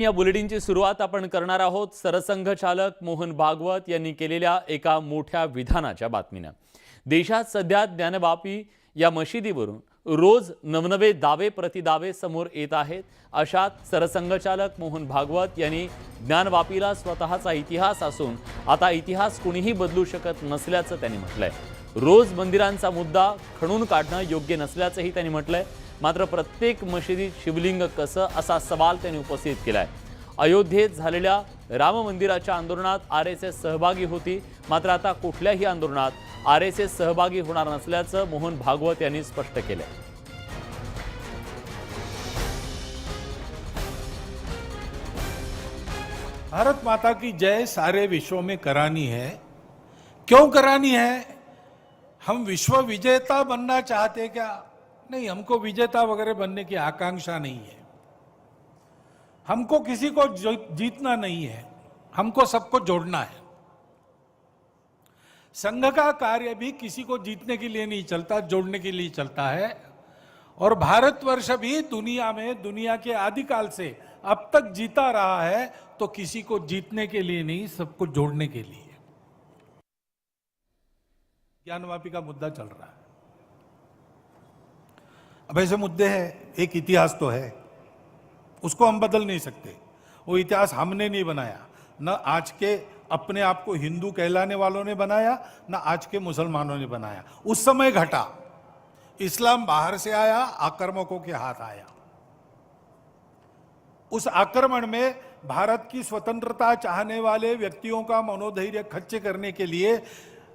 या बुलेटिनची सुरुवात आपण करणार आहोत. सरसंघचालक मोहन भागवत यांनी केलेल्या एका मोठ्या विधानाच्या बातमीनं. देशात सध्या ज्ञानबापी या मशिदीवरून रोज नवनवे दावे प्रतिदावे समोर येत आहेत. अशात सरसंघचालक मोहन भागवत यांनी ज्ञानवापीला स्वतःचा इतिहास असून आता इतिहास कुणीही बदलू शकत नसल्याचं त्यांनी म्हटलंय. रोज मंदिरांचा मुद्दा खणून काढणं योग्य नसल्याचंही त्यांनी म्हटलंय. मात्र प्रत्येक मशिदीत शिवलिंग कसं असा सवाल त्यांनी उपस्थित केला आहे अयोध्येत झालेल्या राम मंदिराच्या आंदोलनात आर एस एस सहभागी होती मात्र आता कुठल्याही आंदोलनात आर एस एस सहभागी होणार नसल्याचं मोहन भागवत यांनी स्पष्ट केलंय. भारत माता की जय सारे विश्व में करानी है। क्यों करानी है? हम विश्व विजेता बनना चाहते क्या? नहीं, हमको विजेता वगैरह बनने की आकांक्षा नहीं है। हमको किसी को जीतना नहीं है, हमको सबको जोड़ना है। संघ का कार्य भी किसी को जीतने के लिए नहीं चलता, जोड़ने के लिए चलता है। और भारतवर्ष भी दुनिया में, दुनिया के आदिकाल से अब तक जीता रहा है तो किसी को जीतने के लिए नहीं, सबको जोड़ने के लिए। ज्ञानवापी का मुद्दा चल रहा है। अब ऐसे मुद्दे हैं, एक इतिहास तो है, उसको हम बदल नहीं सकते। वो इतिहास हमने नहीं बनाया, न आज के अपने आप को हिंदू कहलाने वालों ने बनाया, न आज के मुसलमानों ने बनाया। उस समय घटा, इस्लाम बाहर से आया, आक्रमकों के हाथ आया। उस आक्रमण में भारत की स्वतंत्रता चाहने वाले व्यक्तियों का मनोधैर्य खच्चे करने के लिए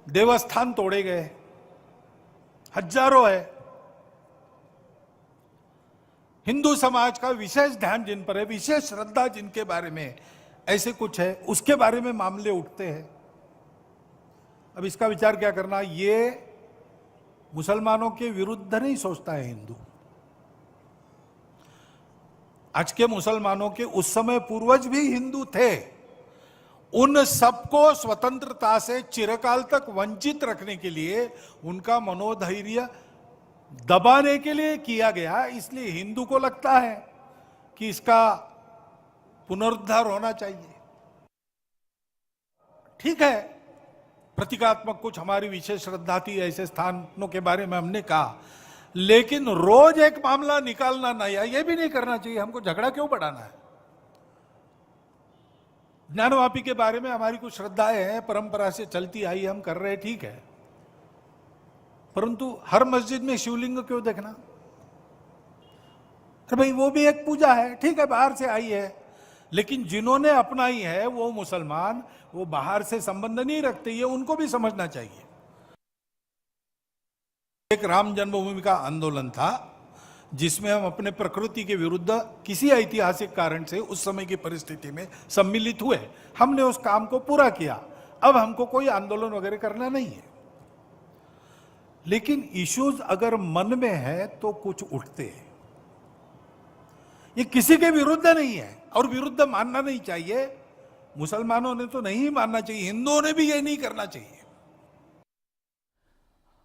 देवस्थान तोड़े गए। हज़ारों है। हिंदू समाज का विशेष ध्यान जिन पर है, विशेष श्रद्धा जिनके बारे में, ऐसे कुछ है, उसके बारे में मामले उठते हैं। अब इसका विचार क्या करना, ये मुसलमानों के विरुद्ध नहीं सोचता है हिंदू। आज के मुसलमानों के, उस समय पूर्वज भी हिंदू थे। उन सबको स्वतंत्रता से चिरकाल तक वंचित रखने के लिए उनका मनोधैर्य दबाने के लिए किया गया इसलिए हिंदू को लगता है कि इसका पुनरुद्धार होना चाहिए। ठीक है, प्रतीकात्मक कुछ हमारी विशेष श्रद्धा थी ऐसे स्थानों के बारे में हमने कहा, लेकिन रोज एक मामला निकालना नया ये भी नहीं करना चाहिए, हमको झगड़ा क्यों बढ़ाना है? ज्ञानवापी के बारे में हमारी कुछ श्रद्धाएँ हैं, परंपरा से चलती आई, हम कर रहे हैं, ठीक है। परंतु हर मस्जिद में शिवलिंग क्यों देखना? अरे भाई, वो भी एक पूजा है, ठीक है, बाहर से आई है, लेकिन जिन्होंने अपनाई है, वो मुसलमान, वो बाहर से संबंध नहीं रखते, ये उनको भी समझना चाहिए। एक राम जन्मभूमि का आंदोलन था, जिसमें हम अपने प्रकृति के विरुद्ध किसी ऐतिहासिक कारण से उस समय की परिस्थिति में सम्मिलित हुए। हमने उस काम को पूरा किया। अब हमको कोई आंदोलन वगैरह करना नहीं है। लेकिन इश्यूज अगर मन में है तो कुछ उठते हैं। ये किसी के विरुद्ध नहीं है और विरुद्ध मानना नहीं चाहिए। मुसलमानों ने तो नहीं मानना चाहिए हिंदुओं ने भी ये नहीं करना चाहिए।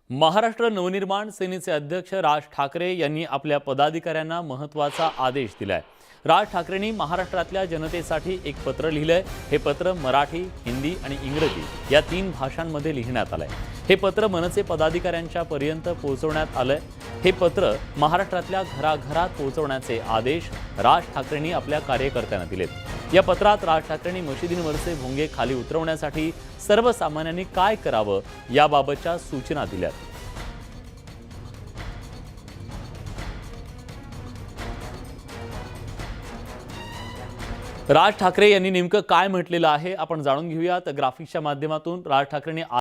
महाराष्ट्र नवनिर्माण सेनेचे अध्यक्ष राज ठाकरे यांनी आपल्या पदाधिकाऱ्यांना महत्त्वाचा आदेश दिलाय. राज ठाकरेंनी महाराष्ट्रातल्या जनतेसाठी एक पत्र लिहिलंय. हे पत्र मराठी हिंदी आणि इंग्रजी या तीन भाषांमध्ये लिहिण्यात आलंय. हे पत्र मनसे पदाधिकाऱ्यांच्या पर्यंत पोहोचवण्यात आलंय. हे पत्र महाराष्ट्रातल्या घराघरात पोहोचवण्याचे आदेश राज ठाकरेंनी आपल्या कार्यकर्त्यांना दिलेत. या पत्रात राज ठाकरेंनी मशिदींवरचे भोंगे खाली उतरवण्यासाठी सर्वसामान्यांनी काय करावं याबाबतच्या सूचना दिल्यात. राज ठाकरे यांनी नेमकं काय म्हटलेलं आहे आपण जाणून घेऊयात. ग्राफिक्सच्या माध्यमातून राज ठाकरेंनी